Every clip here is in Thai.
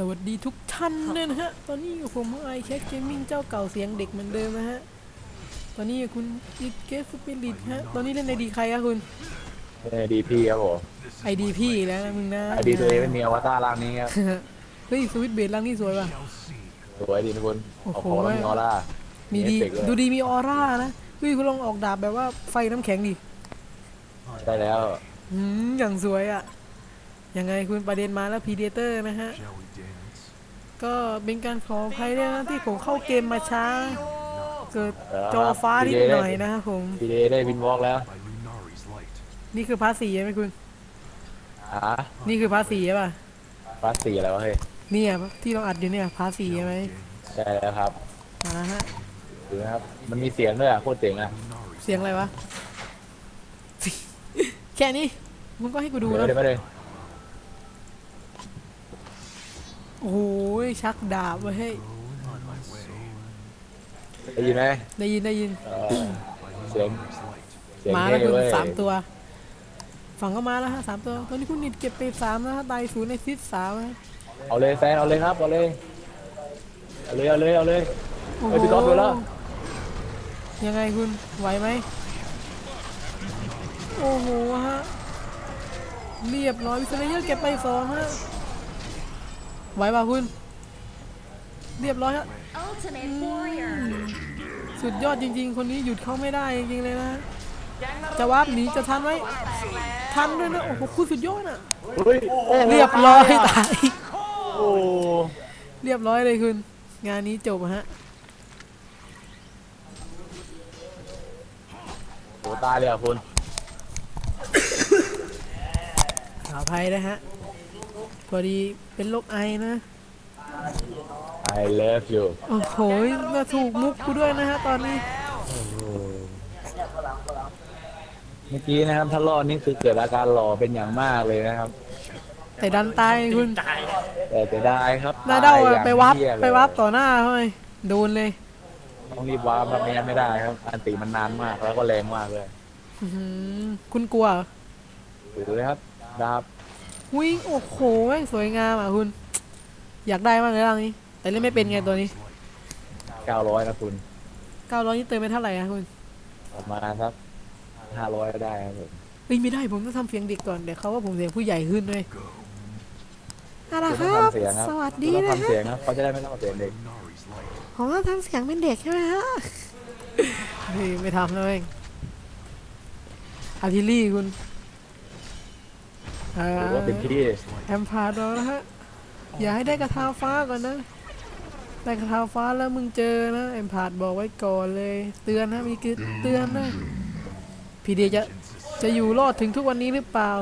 สวัสดีทุกท่านด้วยนะฮะ ตอนนี้อยู่ผมไอแคสเกมมิ่งเจ้าเก่าเสียงเด็กเหมือนเดิมนะฮะ ตอนนี้คุณอิดเกสสปิริตฮะ ตอนนี้เล่นในดีใครอะคุณ เอดีพีครับผมไอดีพี่แล้วนะมึงนะไอดีตัวเองไม่มีอวตารร่างนี้ครับเฮ้ยสวิตช์เบรดร่างนี่สวยป่ะ สวยดีนะคุณโอ้เอาโหของแล้วมีออร่า มีดีเอฟเฟกต์ด้วยดูดีมีออร่านะเฮ้ยคุณลองออกดาบแบบว่าไฟน้ำแข็งดิได้แล้วอืมอย่างสวยอะยังไงคุณประเด็นมาแล้วพีเดเตอร์นะฮะ Shall we dance? ก็เป็นการขออภัยด้วยนะที่ผมเข้าเกมมาช้า เกิดเออจอฟ้านิดหน่อยนะครับผมพีเดได้วินวอล์กแล้ว By Lunari's light. นี่คือพาร์ทสี่ใช่ไหมคุณอะนี่คือพาร์ทสี่ใช่ป่ะพาสสี่อะไรวะเฮ้ยเนี่ยที่เราอัดอยู่เนี่ยพาร์ทสี่ใช่ไหมใช่แล้วครับอ่าฮะดูนะครับมันมีเสียงด้วยอะโคตรเจ๋งอะเสียงอะไรวะแค่นี้มึงก็ให้กูดูเดี๋ยวแล้วเดี๋ยวไม่เลยโอ้ ยชักดาบไว้ให้ย On my way. ได้ยินไหมได้ยินได้ยินเออเสียง Lunari's light. เสียงมาเท่แล้วคุณเว้ยสามตัวฝั่งก็มาแล้วฮะสามตัวตอนนี้คุณนิดเก็บไปสามแล้วฮะไตศูนย์ในซิดสามฮะเอาเลยแฟนเอาเลยครับเอาเลยเอาเลยเอาเลยเอาเลยโอ้เฮ้ยพี่ก๊อฟดูแล้วยังไงคุณไหวไหมโอ้โหฮะเรียบร้อยวิสเลเยอร์เก็บไปสองฮะไหวป่ะคุณ เรียบร้อยฮะ Ultimate warrior. สุดยอดจริง ๆ คนนี้หยุดเขาไม่ได้จริงๆเลยนะ จะวับหนีจะทันไหมทันด้วยนะ โอ้โหคุณสุดยอดอะเฮ้ยโอ้โหเรียบร้อยตายโอ้เรียบร้อยเลยคุณ งานนี้จบฮะโหตายเลยอะคุณขออภัยนะฮะพอดีเป็นโรคไอนะ I love you โอ้โหมาถูกมุกกูด้วยนะฮะตอนนี้ เมื่อกี้นะครับถ้ารอดนี่คือเกิดอาการหล่อเป็นอย่างมากเลยนะครับ แต่ดันตายคุณ แต่จะได้ครับหน้าเด้าตยอะอย่งไปวับเหี้ยเลยไปวับต่อหน้าเขาเลยโดนเลยต้องรีบวับครับไม่งั้นไม่ได้ครับ อันติมันนานมากแล้วก็แรงมากเลยอื้อหือคุณกลัวเหรอถือเลยครับดาบ วิ่งโอ้โหแม่งสวยงามอะคุณ อยากได้มากเลยร่างนี้ แต่เล่นไม่เป็นไงตัวนี้900นะคุณ900นี่เติมไปเท่าไหร่อะคุณ ประมาณสัก500ก็ได้ครับผมเฮ้ยไม่ได้ผมต้องทำเสียงเด็กก่อนเดี๋ยวเขาว่าผมเสียงผู้ใหญ่ขึ้นเลยเอาล่ะคุณคต้องรับทำเสียงครับ สวัสคุณดีต้องนะทำฮะเสียงครับเขาจะได้ไม่ต้องมาเสียงเด็ก Lunari's light. ผมต้องทำเสียงเป็นเด็กใช่ไหมฮะเฮ้ยไม่ทำแล้วเองอาร์ติลี่คุณอ่าถือว่าเป็นที่แอมพาร์ดนะฮะ อย่าให้ได้กระทาฟ้าก่อนนะ ได้กระทาฟ้าแล้วมึงเจอนะแอมพาร์ดบอกไว้ก่อนเลย เตือนนะมีคือเตือนนะพี่เดียจะจะอยู่รอดถึงทุกวันนี้หรือเปล่า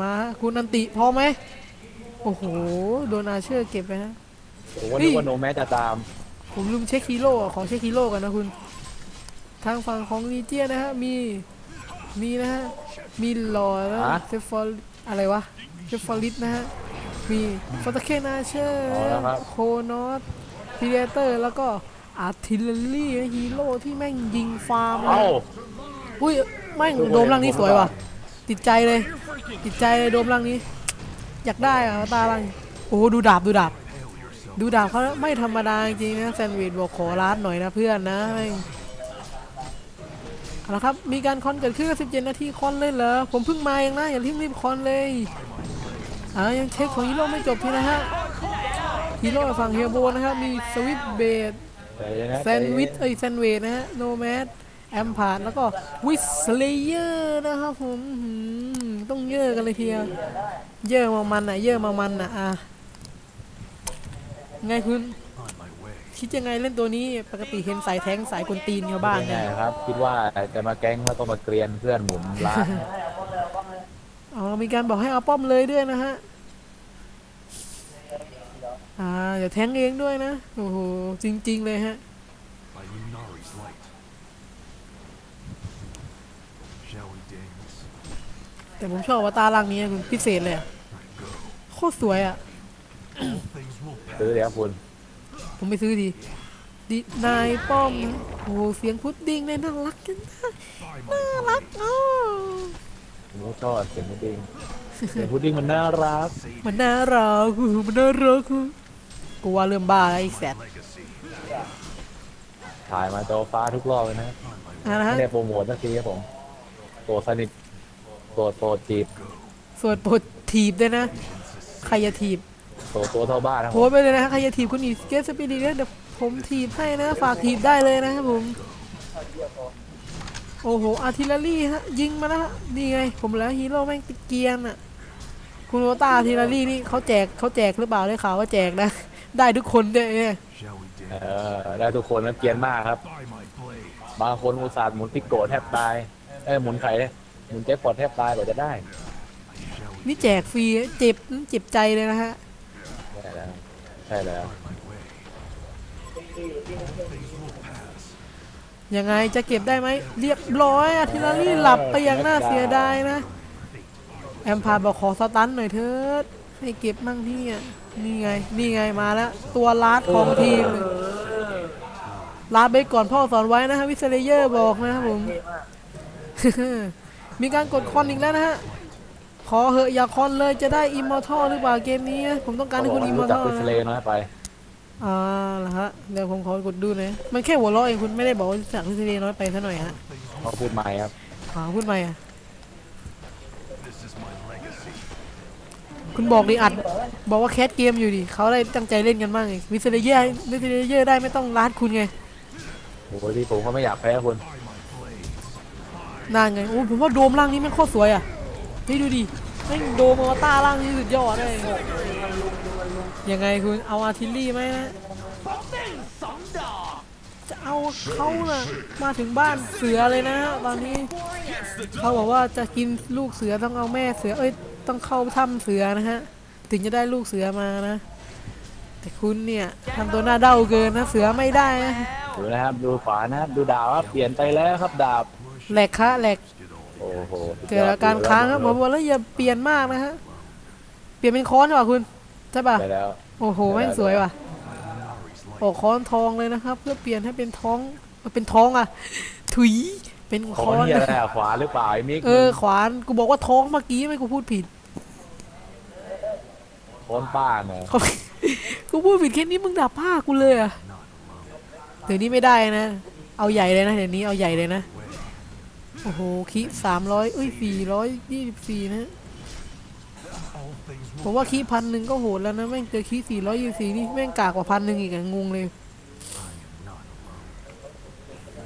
มาฮะคุณอันติพอไหมโอ้โหโดนอาเชอร์เก็บไปฮะผมว่าเฮ้นึยกว่าโนแมสจะตาม ผมลืมเช็คฮีโร่อะขอเช็คฮีโร่กันนะคุณ ทางฝั่งของลีเจียนะฮะมีมีนะฮะมีหลอนะฮะเซฟฟอลอะไรวะเซฟฟอลิสนะฮะมีฟอตเคนอาเชอร์เอาแล้วครับโคนอส พีเดเตอร์แล้วก็อาร์ติลเลรี่ฮีโร่ที่แม่งยิงฟาร์มนะเอ้าอุ้ยแม่งโดมร่างนี้สวยว่ะ ติดใจเลย ติดใจเลยโดมร่างนี้ อยากได้อะตาร่างนี้โอ้โหดูดาบดูดาบ ดูดาบเขาไม่ธรรมดาจริงๆนะแซนด์วิชบอกขอร้านหน่อยนะเพื่อนนะแม่งเอาละครับ มีการคอนเกิดขึ้น17 นาทีคอนเลยเหรอ ผมเพิ่งมาเองนะ อย่ารีบรีบคอนเลย อ่ายังเช็คของฮีโร่ไม่จบทีนะฮะ ฮีโร่ฝั่งเฮียโบนะครับ มีสวิตเบดใจเย็นะแซนด์วิชเอ้ยแซนด์เวดนะฮะโนแมดแอมพาร์ดแล้วก็วิสเลเยอร์นะครับผมอื้อหือต้องเยอะกันเลยทีเดียวเยอะมามันอะเยอะมามันอะอะไงคุณ On my way. คิดยังไงเล่นตัวนี้ปกติเห็นสายแท้งสายคนตีนชาวบ้านไม่เนี่แน่ยครับ คิดว่าจะมาแก๊งแล้วก็มาเกรียนเพื่อนหมุนร้านอ๋อมีการบอกให้เอาป้อมเลยด้วยนะฮะ อ่าเดี๋ยวแท้งเองด้วยนะ โอ้โห จริง ๆ เลยฮะ By Lunari's light. Shall we dance? แต่ผมชอบอวตารร่างนี้คุณพิเศษเลยอะโคตรสวยอะ All things will pass. ซื้อเดี๋ยวคุณ ผมไปซื้อดีดีนายป้อมนะโอ้โหเสียงพุดดิ้งเลยน่ารักจังนะน่ารักอ๋อผมก็ชอบเสียงพุดดิ้งเสียงพุดดิ้งมันน่ารัก มันน่ารักมันน่ารัก กูว่าเริ่มบ้าแล้วไอ้แสบ Legacy. ถ่ายมาจอฟ้าทุกรอบเลยนะครับอะนะไม่ฮะได้โปรโมทสักทีครับผมตัวสนิทตัวโตจีบส่วนโปรดถีบด้วยนะใครจะถีบตัวตัวเท่าบ้านนะครับโพสต์ไปเลยนะฮะใครจะถีบคุณอีกเกสสปีดีเนี่ยเดี๋ยวผมถีบให้นะ ฝากถีบได้เลยนะครับผม โอ้โห อาร์ติลรี่ฮะ ยิงมาแล้วฮะนี่ไง ผมแล้วฮีโร่แม่งติดเกียร์น่ะ คุณโอต้าอาร์ติลรี่นี่เขาแจกเขาแจกหรือเปล่าได้ข่าวว่าแจกนะ ได้ทุกคนด้วยเนี่ย Shall we เอ dance? อได้ทุกคนนะเกรียนมากครับ By my blade. บางคนอุตส่าห์หมุนพิกโกะแทบตาย เอ้ยหมุนไข่เลยหมุนแจ็คพอตแทบตายกว่าจะได้ Shall we นี่แจกฟรีเจ็บเจ็บใจเลยนะฮะใช่แล้วใช่แล้ว find my way? Things will pass. ยังไงจะเก็บได้ไหมเรียบร้อยอาร์ติลรี่หลับไปอย่างน่าเสียดายนะ แอมพาร์บอกขอสตันหน่อยเถิดให้เก็บมั่งพี่อะ นี่ไง นี่ไงมาแล้ว ตัวลาดของทีมลาดไปก่อนพ่อสอนไว้นะฮะวิสเลเยอร์บอกนะครับผม มีการกดคอนอีกแล้วนะฮะ ขอเหอะอย่าคอนเลยจะได้อิมมอร์ทัลหรือเปล่าเกมนี้นะผมต้องการให้คุณอิมมอรู้ร์จักทัลเป็นสเลน้อยไปอ่าเหรอฮะเดี๋ยวผมขอกดดูหน่อยมันแค่หัวเราะเองคุณไม่ได้บอกว่าจากวิสเลน้อยไปซะหน่อยฮะเขาพูดใหม่ครับอ่าพูดใหม่อะ คุณบอกดิอัด บอกว่าแคสเกมอยู่ดิเขาได้ตั้งใจเล่นกันบ้างไงวิสเลเยอร์วิสเลเยอร์ได้ไม่ต้องลาดคุณไงโอ้โหที่ผมเขาไม่อยากแพ้คุณ By my blades. น่าไงโอ้ผมว่าโดมล่างนี้แม่งโคตรสวยอะนี่ดูดิแม่งโดมอวตารล่างนี้สุดยอดเลยยังไงคุณเอาอาร์ติลลี่ไหมนะ จะเอาเขาน่ะมาถึงบ้านเสือเลยนะตอนนี้เขาบอกว่าจะกินลูกเสือต้องเอาแม่เสือเอ้ยต้องเข้าถ้ำเสือนะฮะถึงจะได้ลูกเสือมานะ แต่คุณเนี่ยทำตัวหน้าเด้าเกินนะเสือไม่ได้นะดูนะครับดูขวานะครับดูดาวครับเปลี่ยนไปแล้วครับดาบแหลกคะแหลกโอ้โหเกิดอาการค้างครับผมบอกแล้วอย่าเปลี่ยนมากนะฮะเปลี่ยนเป็นค้อนดีกว่าคุณใช่ป่ะไปแล้วโอ้โหแม่งสวยว่ะ ออกค้อนทองเลยนะครับ เพื่อเปลี่ยนให้เป็นท้องเออเป็นท้องอะ ถุยเป็นขค้ออนที่อะไรอะขวาหรือเปล่าไอ้มิกเออขวานกูบอกว่าท้องเมื่อกี้ไม่กูพูดผิดค้อนป้าเนี่ยเขากูพูดผิดแค่นี้มึงด่าผ้ากูเลยอะเดี๋ยวนี้ไม่ได้นะ เอาใหญ่เลยนะเดี๋ยวนี้เอาใหญ่เลยนะโอ้โหคิสามร้อยเอ้ยสี่ร้อยยี่สิบสี่นะ All things ผมว่าคีพันหนึ่งก็โหดแล้วนะแม่งเจอคีสี่ร้อยยี่สี่นี่แม่งกากกว่าพันหนึ่งอีกอะงงเลย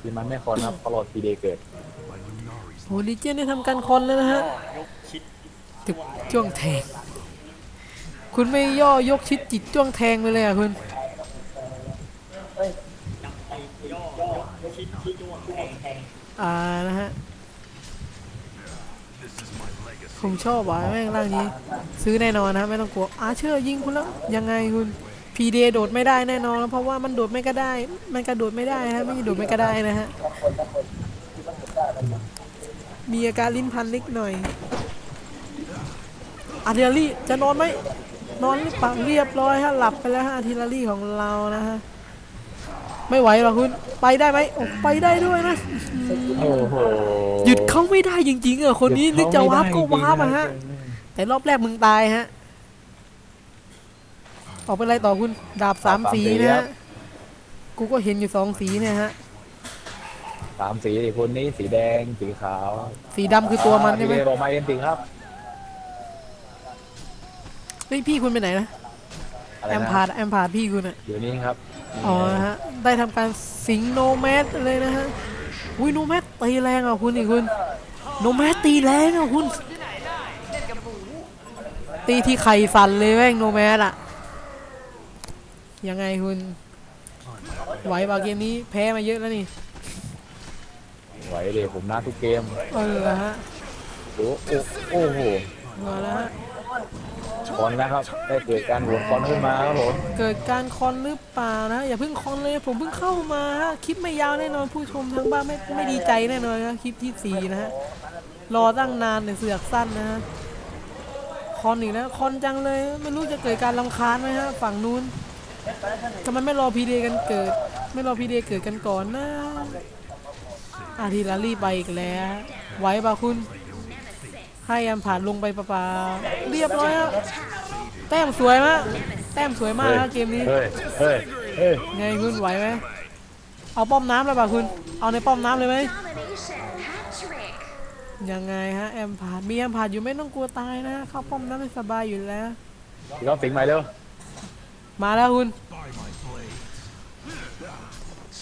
ทีมันไม่คอนครับเพราะรอทีเดย์เกิดโหลิเจนได้ทำการคอนแล้วนะฮะตึกจ้วงแทง คุณไม่ย่อยกชิดจิตจ้วงแทงไปเลยอะคุณอ่านะฮะ ผมชอบว่ะแม่งร่างนี้ ซื้อแน่นอนนะไม่ต้องกลัวอาเชอร์ยิงคุณแล้วยังไงคุณพีเดโดดไม่ได้แน่นอน เพราะว่ามันโดดไม่ก็ได้ มันกระโดดไม่ได้นะไม่โดดไม่ก็ได้นะฮะมีอาการลิ้นพันเล็กหน่อยอาร์ติลรี่จะนอนไหมนอนหรือเปล่าเรียบร้อยฮะหลับไปแล้วฮะอาร์ติลรี่ของเรานะฮะไม่ไหวหรอกคุณไปได้ไหมไปได้ด้วยนะ โอ้โหหยุดเขาไม่ได้จริงๆเออคนนี้หยุนึดกเขจะไม่วาร์ปได้ก็จริงๆวาร์ปอะนฮะ แต่รอบแรกมึงตายฮะออกเป็นไรต่อคุณดาบสามสีนะฮะกูก็เห็นอยู่สองสีเนี่ยฮะสามสีดิคนนี้สีแดงสีขาว สีดำคือตัวมันใช่ไหมทีเดย์บอกมาเอ็นติครับเฮ้ยพี่คุณไปไหนนะอะไรแอมนะพาร์ดแอมพาร์ดพี่คุณอะเดี๋ยวนี้ครับ อ๋อนะฮะ ได้ทำการสิงโนแมสเลยนะฮะ อุ้ยโนแมส ตีแรงอะคุณอีกคุณโนแมสตีแรงอะคุณ ตีที่ไข่สั่นเลยแม่งโนแมสอะ ยังไงคุณ ไหวเปล่าเกมนี้แพ้มาเยอะแล้วนี่ ไหวเดี๋ยวผมหน้าทุกเกม เออเหรอฮะโอ้โอ้โอ้โหมาแล้วฮะ คอนนะครับได้เกิดการหวนคอนขึ้นมาครับผมเกิดการคอนหรือเปล่านะอย่าเพิ่งคอนเลยผมเพิ่งเข้ามาฮะคลิปไม่ยาวแน่นอนผู้ชมทางบ้านไม่ไม่ดีใจแน่นอนนะคลิปที่สี่นะฮะรอตั้งนานแต่เสือกสั้นนะฮะคอนอีกแล้วคอนจังเลยไม่รู้จะเกิดการลำคาญไหมฮะฝั่งนู้นทำไมไม่รอพีเดกันเกิด ไม่รอพีเดเกิดกันก่อนนะอาทีลารี่ไปอีกแล้วไหวป่ะคุณ ให้ยามผ่านลงไปปะปาเรียบร้อยฮะแต้มสวยมากแต้มสวยมากนะเกมนี้เฮ้ยเฮ้ยเฮ้ยไงคุณไหวไหมเอาป้อมน้ำเลยป่ะคุณ เอาในป้อมน้ำเลยไหม Domination hat trick. ยังไงฮะแอมพาดมีแอมพาดอยู่ไม่ต้องกลัวตายนะเข้าป้อมน้ำได้สบายอยู่แล้วพี่ก็ฟิงใหม่เร็วมาแล้วคุณ by my blades.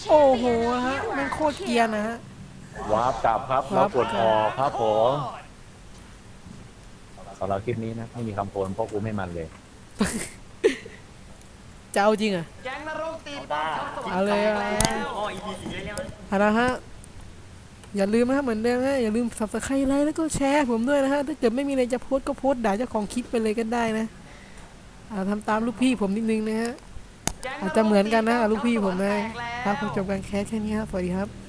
โอ้โหฮะมันโคตรเกรียนนะฮะวาร์ปกลับครับแล้วกดออกครับผม สำหรับคลิปนี้นะไม่มีคำโพนเพราะกูไม่มันเลย จะเอาจริงอะแก๊งนรกตีป้อมทัพสวรรเอาเลยเอาเลยเอาละฮะอย่าลืมนะฮะเหมือนเดิมฮะอย่าลืม subscribe ไลค์แล้วก็แชร์ผมด้วยนะฮะถ้าเกิดไม่มีอะไรจะโพสก็โพสด่าเจ้าของคลิปไปเลยก็ได้นะอาทำตามลูกพี่ผมนิดนึงนะฮะอาจจะเหมือนกันนะลูกพี่ผมนะทัพสวรรค์แตกแล้วครับผมจบการแคสแค่นี้ครับสวัสดีครับ